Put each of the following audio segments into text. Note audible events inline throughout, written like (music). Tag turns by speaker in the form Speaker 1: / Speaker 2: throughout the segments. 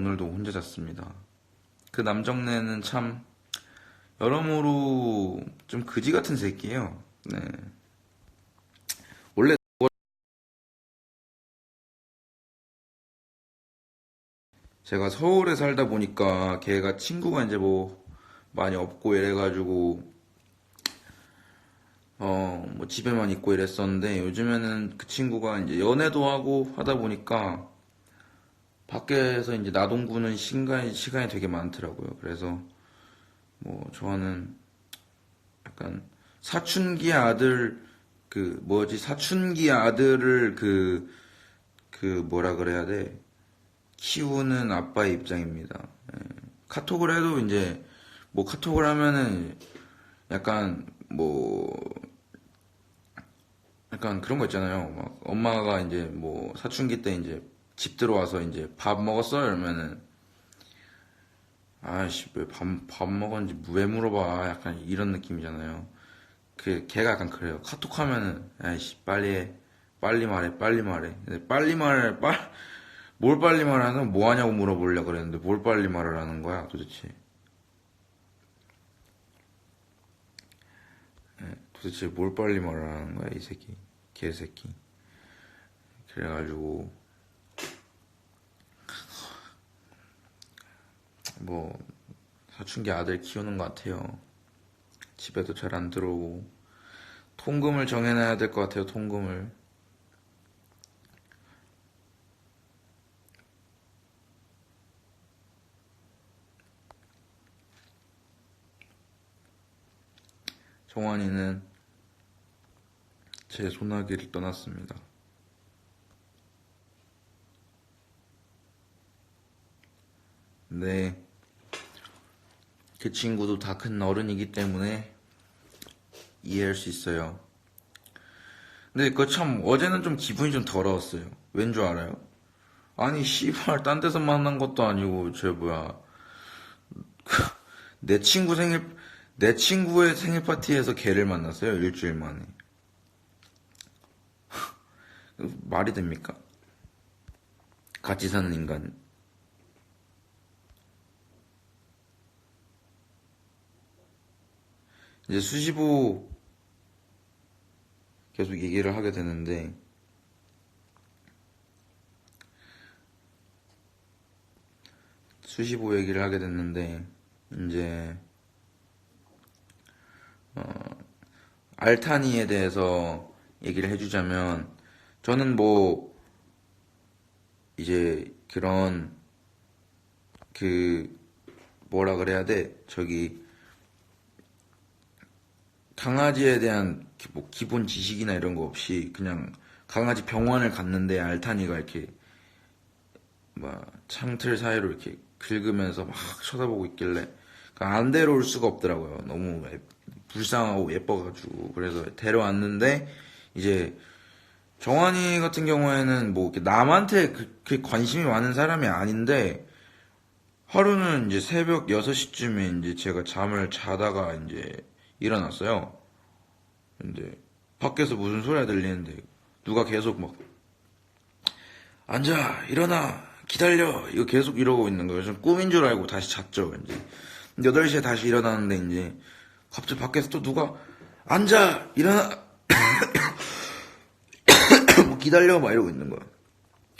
Speaker 1: 오늘도 혼자 잤습니다. 그 남정네는 참 여러모로 좀 그지 같은 새끼예요. 네. 원래 제가 서울에 살다 보니까 걔가 친구가 이제 뭐 많이 없고 이래가지고 어 뭐 집에만 있고 이랬었는데 요즘에는 그 친구가 이제 연애도 하고 하다 보니까 밖에서 이제 나동구는 시간이 시간이 되게 많더라고요. 그래서 뭐 저는 약간 사춘기 아들 그 뭐지 사춘기 아들을 그그 뭐라 그래야 돼 키우는 아빠의 입장입니다. 예. 카톡을 해도 이제 뭐 카톡을 하면은 약간 뭐 약간 그런 거 있잖아요. 막 엄마가 이제 뭐 사춘기 때 이제 집 들어와서 이제 밥 먹었어? 이러면은 아이씨 왜 밥 밥 먹었는지 왜 물어봐? 약간 이런 느낌이잖아요. 그 걔가 약간 그래요. 카톡 하면은 아이씨 빨리 해. 빨리 말해. 빨리 말해. 빨리 말해. 빨 뭘 빨리 말하는 뭐 하냐고 물어보려고 그랬는데 뭘 빨리 말을 하는 거야 도대체 예, 도대체 뭘 빨리 말을 하는 거야 이 새끼 개새끼 그래가지고 뭐 사춘기 아들 키우는 것 같아요 집에도 잘 안 들어오고 통금을 정해놔야 될 것 같아요 통금을 정환이는 제 소나기를 떠났습니다. 네. 그 친구도 다 큰 어른이기 때문에 이해할 수 있어요. 근데 그거 참 어제는 좀 기분이 좀 더러웠어요. 왠 줄 알아요? 아니 씨발 딴 데서 만난 것도 아니고 저 뭐야 내 친구 생일 내 친구의 생일 파티에서 걔를 만났어요 일주일 만에 (laughs) 말이 됩니까? 같이 사는 인간 이제 수시보 계속 얘기를 하게 되는데 수시보 얘기를 하게 됐는데 이제 어, 알타니에 대해서 얘기를 해주자면 저는 뭐 이제 그런 그 뭐라 그래야 돼? 저기 강아지에 대한 기- 뭐 기본 지식이나 이런 거 없이 그냥 강아지 병원을 갔는데 알타니가 이렇게 막 창틀 사이로 이렇게 긁으면서 막 쳐다보고 있길래 그러니까 안 데려올 수가 없더라고요. 너무 예- 불쌍하고 예뻐가지고 그래서 데려왔는데 이제 정환이 같은 경우에는 뭐 남한테 그, 그 관심이 많은 사람이 아닌데 하루는 이제 새벽 6시쯤에 이제 제가 잠을 자다가 이제 일어났어요. 근데 밖에서 무슨 소리가 들리는데 누가 계속 막 앉아 일어나 기다려 이거 계속 이러고 있는 거예요. 좀 꿈인 줄 알고 다시 잤죠. 이제 8시에 다시 일어났는데 이제 갑자기 밖에서 또 누가 앉아 일어나 (coughs) 뭐 기다려 막 이러고 있는 거야.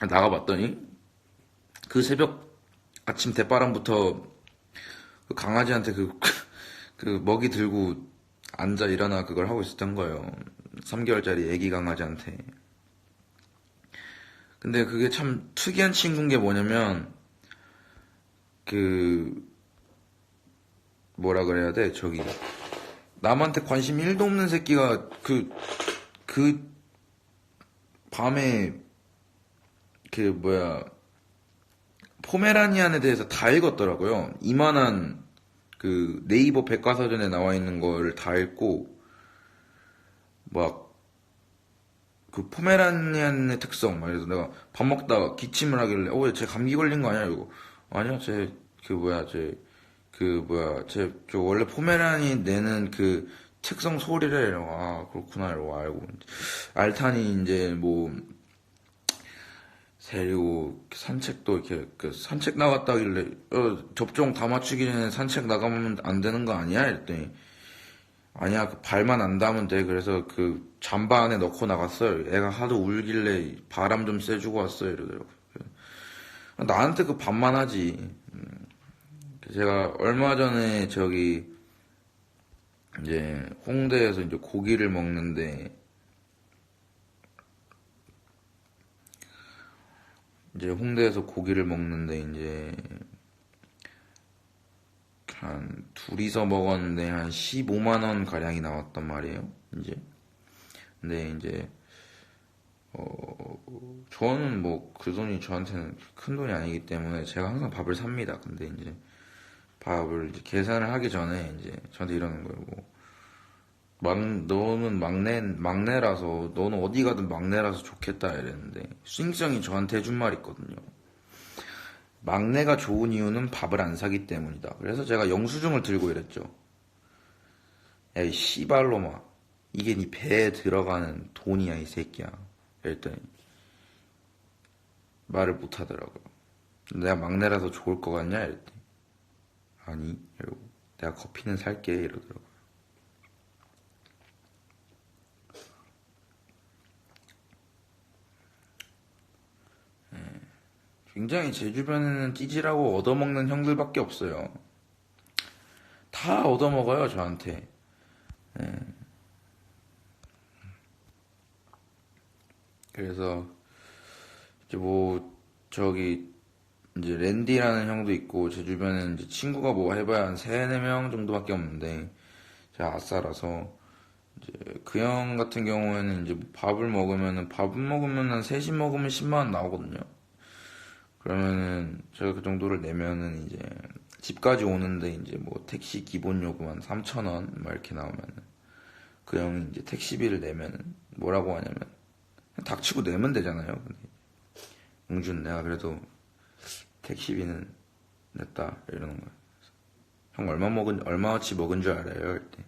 Speaker 1: 나가봤더니 그 새벽 아침 대바람부터 그 강아지한테 그, 그 먹이 들고 앉아 일어나 그걸 하고 있었던 거예요. 3개월짜리 애기 강아지한테. 근데 그게 참 특이한 친구인 게 뭐냐면 그 뭐라 그래야 돼 저기 남한테 관심 1도 없는 새끼가 그그 밤에 그 뭐야 포메라니안에 대해서 다 읽었더라고요. 이만한 그 네이버 백과사전에 나와 있는 거를 다 읽고 막 그 포메라니안의 특성 말해서 내가 밥 먹다가 기침을 하길래 어쟤 감기 걸린 거 아니야? 이거 아니야 쟤 그 뭐야 쟤 그 뭐야 쟤 저 원래 포메라니 내는 그 특성 소리를 아 그렇구나. 이러고 알고. 알타니 이제 뭐 데리고 산책도 이렇게 그 산책 나갔다길래 어, 접종 다 맞추기 전에 산책 나가면 안 되는 거 아니야? 이랬더니 아니야 그 발만 안 닿으면 돼. 그래서 그 잠바 안에 넣고 나갔어요. 애가 하도 울길래 바람 좀 쐬주고 왔어요 이러더라고요. 나한테 그 반만 하지. 음, 제가 얼마 전에 저기 이제 홍대에서 이제 고기를 먹는데 이제 홍대에서 고기를 먹는데 이제 한 둘이서 먹었는데 한 15만 원 가량이 나왔단 말이에요. 이제 근데 이제 어 저는 뭐 그 돈이 저한테는 큰 돈이 아니기 때문에 제가 항상 밥을 삽니다. 근데 이제 밥을 이제 계산을 하기 전에 이제 저한테 이러는 거예요. 뭐 막, 너는 막내, 막내라서, 너는 어디 가든 막내라서 좋겠다 이랬는데, 수익성이 저한테 해준 말이 있거든요. 막내가 좋은 이유는 밥을 안 사기 때문이다. 그래서 제가 영수증을 들고 이랬죠. 야, 이 씨발로마. 이게 네 배에 들어가는 돈이야, 이 새끼야. 이랬더니, 말을 못 하더라고요. 내가 막내라서 좋을 것 같냐? 이랬더니, 아니, 이러고, 내가 커피는 살게, 이러더라고요. 굉장히 제 주변에는 찌질하고 얻어먹는 형들밖에 없어요. 다 얻어먹어요, 저한테. 예. 그래서, 이제 뭐, 저기, 이제 랜디라는 형도 있고, 제 주변에는 이제 친구가 뭐 해봐야 한 3, 4명 정도밖에 없는데, 제가 아싸라서, 이제 그 형 같은 경우에는 이제 뭐 밥을 먹으면은, 밥을 먹으면 한 3시 먹으면 10만원 나오거든요. 그러면은 제가 그 정도를 내면은 이제 집까지 오는데 이제 뭐 택시 기본 요금 한 3천 원막 이렇게 나오면은 그 형이 이제 택시비를 내면은 뭐라고 하냐면 닥치고 내면 되잖아요. 근데 용준 내가 그래도 택시비는 냈다 이러는 거야. 형 얼마 먹은 얼마어치 먹은 줄 알아요? 이때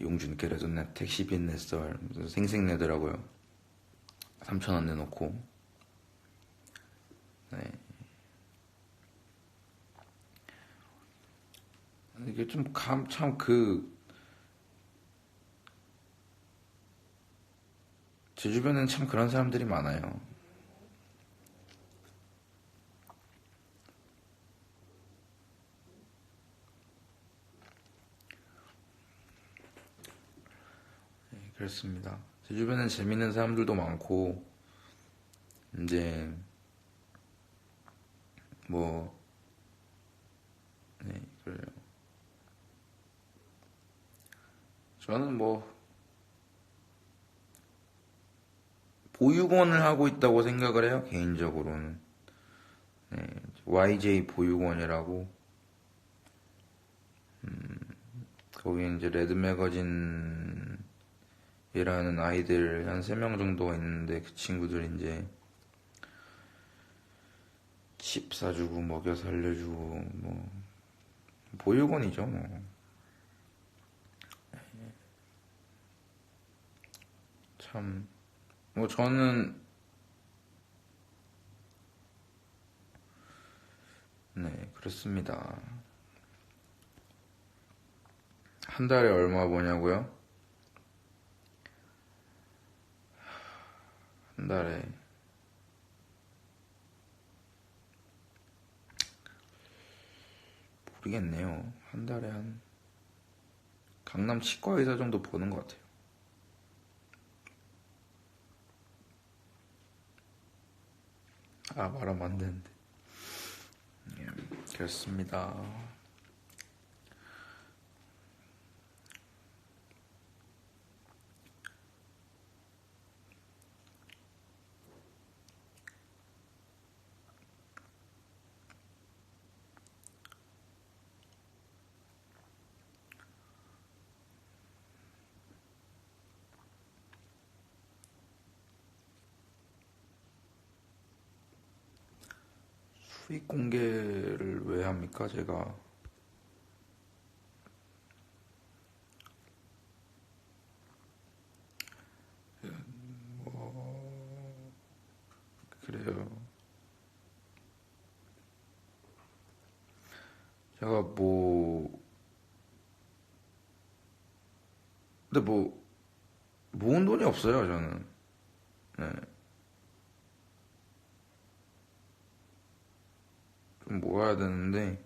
Speaker 1: 용준 그래도 내 택시비 냈어 생색 내더라고요. 3,000원 내놓고 네. 이게 좀참그 제 주변에는 참 그런 사람들이 많아요. 네, 그렇습니다. 제 주변엔 재밌는 사람들도 많고, 이제, 뭐, 네, 그래요. 저는 뭐, 보육원을 하고 있다고 생각을 해요, 개인적으로는. 네, YJ 보육원이라고, 음, 거기 이제 레드 매거진 이라는 아이들 한 세 명 정도가 있는데 그 친구들 이제 집 사주고 먹여 살려주고 뭐 보육원이죠 뭐. 참, 뭐 저는 네 그렇습니다. 한 달에 얼마 버냐고요? 한 달에 모르겠네요. 한 달에 한 강남 치과 의사 정도 보는 것 같아요. 아 말하면 안 되는데. 예, 그렇습니다. 수익 공개를 왜 합니까? 제가 뭐... 그래요. 제가 뭐 근데 뭐 모은 돈이 없어요 저는. 네. 좀 모아야 되는데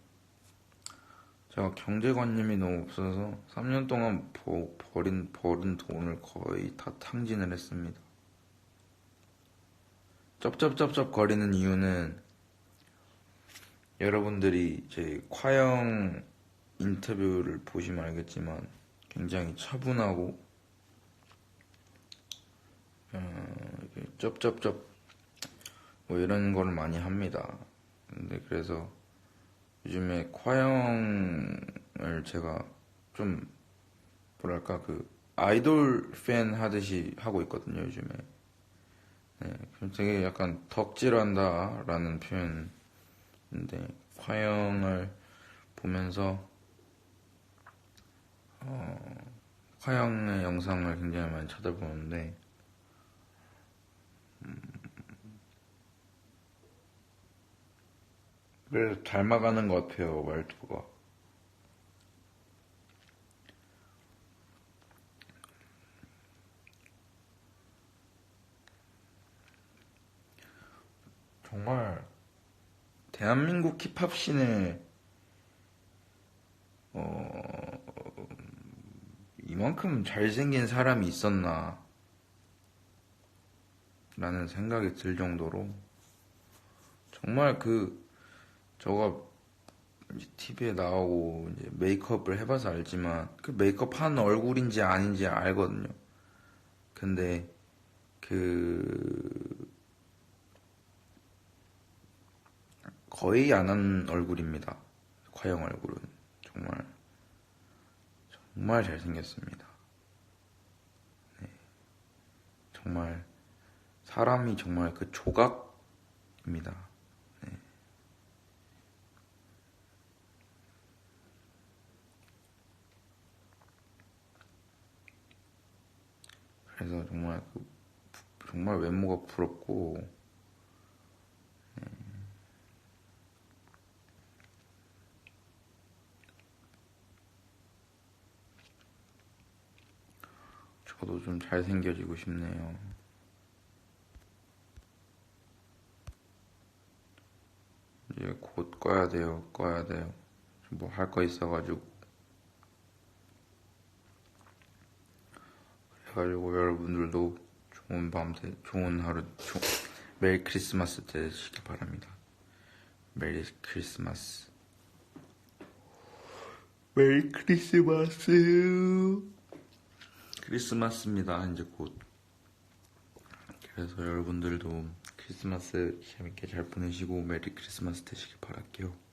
Speaker 1: 제가 경제관념이 너무 없어서 3년 동안 버, 버린 버린 돈을 거의 다 탕진을 했습니다. 쩝쩝쩝쩝 거리는 이유는 여러분들이 제 과영 인터뷰를 보시면 알겠지만 굉장히 차분하고 어, 쩝쩝쩝 뭐 이런 거를 많이 합니다. 근데 그래서 요즘에 과영을 제가 좀 뭐랄까 그 아이돌 팬 하듯이 하고 있거든요 요즘에. 네, 되게 약간 덕질한다라는 표현인데 화영을 보면서 어, 화영의 영상을 굉장히 많이 찾아보는데 그래서 닮아가는 것 같아요 말투가. 정말 대한민국 힙합 씬에 어, 이만큼 잘생긴 사람이 있었나? 라는 생각이 들 정도로 정말 그 저가 이제 TV에 나오고 이제 메이크업을 해봐서 알지만 그 메이크업 한 얼굴인지 아닌지 알거든요. 근데 그 거의 안 한 얼굴입니다. 과영 얼굴은 정말 정말 잘생겼습니다. 네. 정말 사람이 정말 그 조각입니다. 네. 그래서 정말 그 정말 외모가 부럽고 저도 좀 잘생겨지고 싶네요. 이제 곧 꺼야 돼요. 꺼야 돼요. 뭐 할 거 있어가지고. 그래가지고 여러분들도 좋은 밤, 되, 좋은 하루, 조, 메리 크리스마스 되시길 바랍니다. 메리 크리스마스. 메리 크리스마스. 크리스마스입니다. 이제 곧. 그래서 여러분들도 크리스마스 재밌게 잘 보내시고 메리 크리스마스 되시길 바랄게요.